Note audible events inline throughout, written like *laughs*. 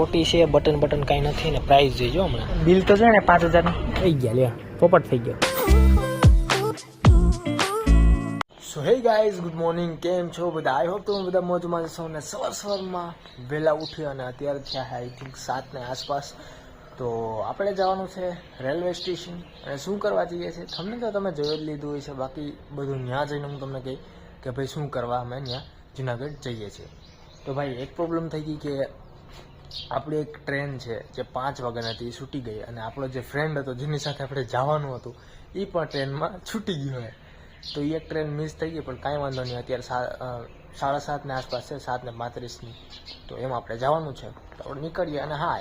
ખોટી છે button button કાંઈ નથી ને પ્રાઇસ જોઈજો હમણાં. બિલ તો છે ને પાંચ હજાર થઈ ગયા લે પોપટ થઈ ગયો. સો હે ગાઈઝ ગુડ મોર્નિંગ કેમ છો બધા? આઈ હોપ તમે બધા મોજમાં જશો અને સવાર સવારમાં વહેલા ઉઠી અને અત્યારે થયા છે આઈ થિંક સાતને આસપાસ. તો આપણે જવાનું છે રેલવે સ્ટેશન. અને શું કરવા જઈએ છીએ? તમને તો તમે જોઈ જ લીધું હોય છે બાકી બધું ત્યાં જઈને હું તમને કહી કે ભાઈ શું કરવા અમે ત્યાં જુનાગઢ જઈએ છીએ. તો ભાઈ એક પ્રોબ્લેમ થઈ ગઈ કે આપણી એક ટ્રેન છે જે પાંચ વાગ્યાની હતી એ છૂટી ગઈ અને આપણો જે ફ્રેન્ડ હતો, જેની સાથે આપણે જવાનું હતું એ પણ ટ્રેનમાં છૂટી ગયો હોય. તો એ એક ટ્રેન મિસ થઈ ગઈ, પણ કાંઈ વાંધો નહીં, અત્યારે સાડા સાતની આસપાસ છે સાત ને પાંત્રીસની. તો એમાં આપણે જવાનું છે. તો આપણે નીકળીએ અને હા,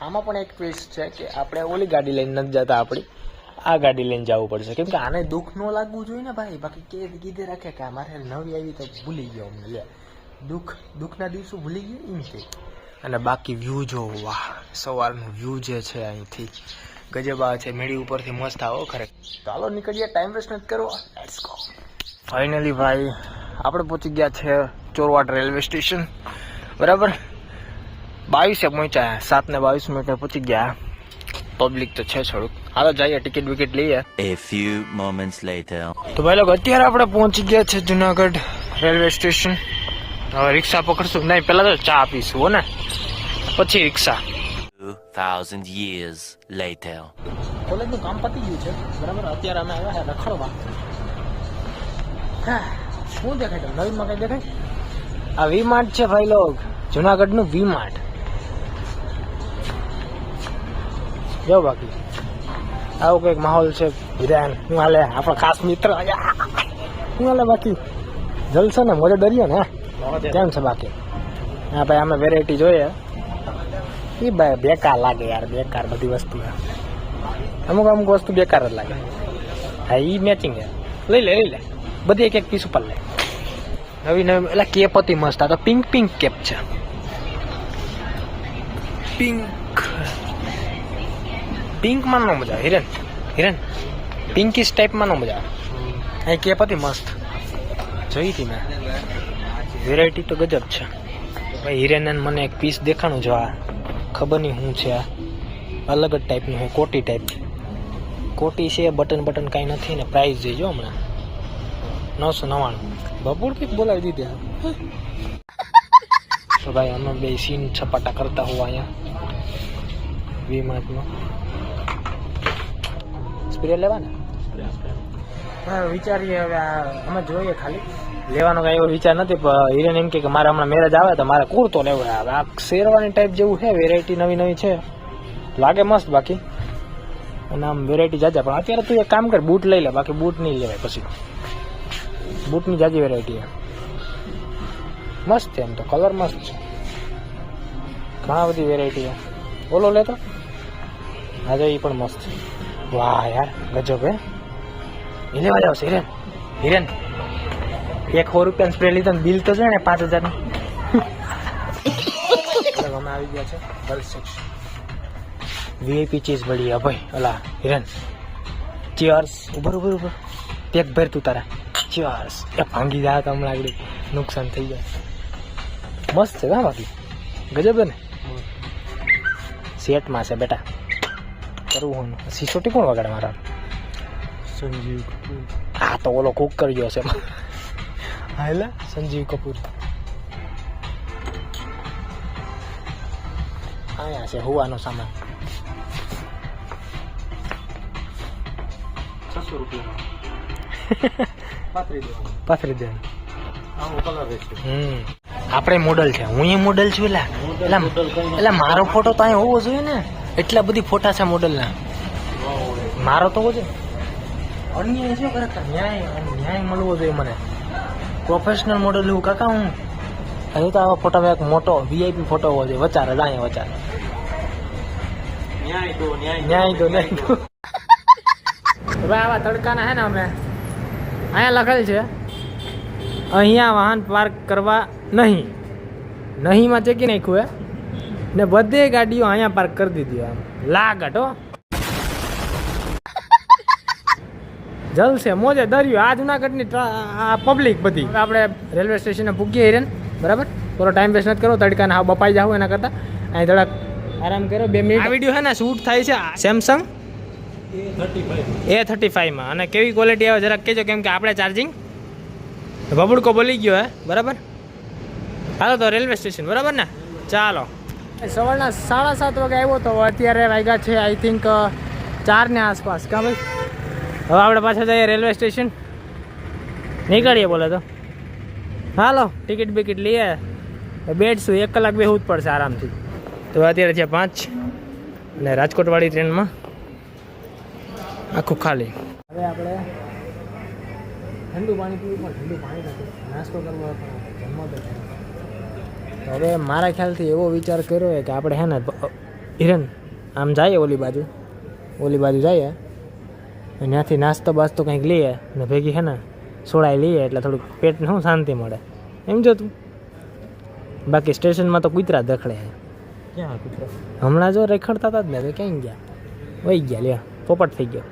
આમાં પણ એક ટ્વિસ્ટ છે કે આપણે ઓલી ગાડી લઈને નથી જતા આપણી. આ ગાડી લઈને જવું પડશે. કેમ કે આને દુઃખ ન લાગવું જોઈએ ને ભાઈ. બાકી કે કીધે રાખે કે મારે નવી આવી તો ભૂલી ગયો અમને લે. દુઃખ, દુઃખના દિવસો ભૂલી ગયો એમ કે. અને બાકી વ્યૂ જો વાહ સવારનું વ્યૂ જે છે અહીંથી ગજબા છે. મેળી ઉપરથી મસ્ત આવો ખરેખર ચાલો નીકળીએ ટાઈમ વેસ્ટ નથી કરવો. લેટ્સ ગો ફાઇનલી ભાઈ આપણે પહોંચી ગયા છે ચોરવાડ રેલવે સ્ટેશન બરાબર? બાવીસે પહોંચ્યા. સાત ને બાવીસ મિનિટે પહોંચી ગયા. પબ્લિક તો છે થોડુંક. હાલો જઈએ ટિકિટ વિકેટ લઈએ. એ ફ્યુ મોમેન્ટ્સ લેટર તો ભાઈ લોકો અત્યારે આપણે પહોંચી ગયા છે જુનાગઢ રેલવે સ્ટેશન હવે રિક્ષા પકડશું. નહીં પહેલાં તો ચા પીશું હો ને. પછી રિક્ષા. 2000 years later. કોલેજનું કામ પતી ગયું છે. બરાબર? અત્યારે અમે આવ્યા છે રખડવા. હા, શું દેખાય નવીનમાં કઈ દેખાય? આ વી માર્ટ છે ભાઈ લોગ. જુનાગઢનું વી માર્ટ જો બાકી. આવો કંઈક માહોલ છે વિધાન હું હાલે આપણો ખાસ મિત્ર. હું હાલે બાકી. જલસો ને મોજે ડરીએ ને કેમ છે બાકી? હા ભાઈ અમે વેરાયટી જોઈએ. એ બેકાર લાગે યાર બેકાર બધી વસ્તુ અમુક અમુક વસ્તુ બેકાર જ લાગે. હા એ મેચિંગ છે લઈ લે લઈ લે. બધી એક એક પીસ ઉપર લે. નવી નવી એટલે કેપ હતી મસ્ત. આ તો પિંક પિંક કેપ છે. પિંક પિંકમાં નો મજા આવે. હિરેન હિરેન પિંકીશ ટાઈપમાં નો મજા આવે. અહીં કેપ હતી મસ્ત. જોઈ હતી મેં. વેરાયટી તો ગજબ છે. ભાઈ હિરેન મને એક પીસ દેખાણું જો આ. ખબર નહીં શું છે આ. અલગ જ ટાઈપનું છે કોટી ટાઈપ કોટી છે. બટન બટન કાંઈ નથી ને પ્રાઇસ જોઈજો હમણાં. નવસો નવ્વાણું. બબુર કંઈક બોલાવી દીધી. તો ભાઈ અમે બે સીન છપાટા કરતા હોવા અહીંયા. વી માર્ટમાં સ્પ્રે લેવાના? હા વિચારીએ હવે અમે જોઈએ ખાલી. લેવાનો કાંઈ એવો વિચાર નથી, પણ હિરેન એમ કે મારે હમણાં મેરેજ આવે તો મારે કુર્તો લેવો આવે. આ શેરવાની ટાઈપ જેવું છે વેરાયટી નવી નવી છે. લાગે મસ્ત બાકી. અને આમ વેરાયટી જાજા, પણ અત્યારે તું એક કામ કર, બૂટ લઈ લે, બાકી બૂટ નહીં લેવાય પછી. બૂટની જાજી વેરાયટી મસ્ત છે એમ તો કલર મસ્ત છે. ઘણા બધી વેરાયટી છે. ઓલો લેતો. હા તો એ પણ મસ્ત છે. વાહ યાર, ગજબ હે. એ લેવા જાવ હિરેન. હિરેન. એક સો રૂપિયા સ્પ્રે લીધો ને બિલ તો છે ને પાંચ હજારનું અમે આવી ગયા છે ગર્લ્સ સેક્શન વીઆઈપી ચીઝ મળી ભાઈ અલા હિરન ચિયર્સ ઉભર ઉભર ઉભર. પેક ભર તું તારા. ચિયર્સ એ ભાંગી જાય તો હમણાં આગળ નુકસાન થઈ જાય. મસ્ત છે હા બાકી. ગજબ ને? સેટમાં છે બેટા. કરવું હું સિસોટી કોણ વગાડે મારા? સંજીવ આ તો ઓલો કુક કરી ગયો છે. હા સંજીવ કપૂર. આયા છે હોવાનો સામાન. છસો રૂપિયા પાત્રી *laughs* દેવાનું. પાથરી દે આવો કલર રહેશે હમ. આપણે મોડલ છે. હું એ મોડલ છું એલા. એલા મારો ફોટો તો અહીંયા હોવો જોઈએ ને. એટલા બધી ફોટા છે મોડલના મારો તો હોવો જોઈએ. અન્યાય છે ખરેખર. ન્યાય ન્યાય મળવો જોઈએ મને. પ્રોફેશનલ મોડલ હું કાકા હું? હજુ તો આવા ફોટામાં એક મોટો વીઆઈપી ફોટો હોવો જોઈએ. વચારે લાય વચારે. ન્યાય દો ન્યાય ન્યાય દો ન્યાય દો. હવે આવા તડકાના હે ને અમે. અહીંયા લખેલ છે અહીંયા વાહન પાર્ક કરવા નહીં. નહીંમાં ચેકી નાખ્યું હે. ને બધી ગાડીઓ અહીંયા પાર્ક કરી દીધી આમ લાગટ હો. જલસે મોજે દરિયો આ જુનાગઢની આ પબ્લિક બધી. આપણે રેલવે સ્ટેશને પૂગીએ હિરેન બરાબર? થોડો ટાઈમ વેસ્ટ નથી કરો તડકાને હા બપાઈ જાવ એના કરતાં. અહીં થોડાક આરામ કરો બે મિનિટ. આ વીડિયો છે ને શૂટ થાય છે Samsung A thirty five A thirty ફાઈવમાં અને કેવી ક્વોલિટી આવે જરાક કહેજો કેમ કે આપણે ચાર્જિંગ ભબુડકો બોલી ગયો હે બરાબર? હાલો તો રેલવે સ્ટેશન બરાબર ને? ચાલો. સવારના સાડા સાત વાગે આવ્યો તો અત્યારે વાગ્યા છે આઈ થિંક ચારને આસપાસ. કાં ભાઈ? હવે આપણે પાછા જઈએ રેલવે સ્ટેશન. નીકળીએ બોલે તો. હાલો, ટિકિટ બિકિટ લઈએ. બેઠશું, એક કલાક બેહવું જ પડશે આરામથી. તો અત્યારે છે પાંચ અને રાજકોટવાળી ટ્રેનમાં આખું ખાલી. હવે આપણે ઠંડુ પાણી પીવું પણ ઠંડુ પાણી નથી. નાસ્તો કરવો જમવા બેઠા હવે મારા ખ્યાલથી એવો વિચાર કર્યો કે આપણે હે ને હિરન આમ જઈએ ઓલી બાજુ? ઓલી બાજુ જઈએ. ત્યાંથી નાસ્તો બાસ્તો કંઈક લઈએ ને ભેગી હે ને સોડાઈ લઈએ એટલે થોડુંક પેટને શું શાંતિ મળે. એમ જો તું. બાકી સ્ટેશનમાં તો કૂતરા દખડે છે. ક્યાં કૂતરો? હમણાં જો રખડતા હતા જ ને તો ક્યાં ગયા? વહી ગયા લ્યા પોપટ થઈ ગયો.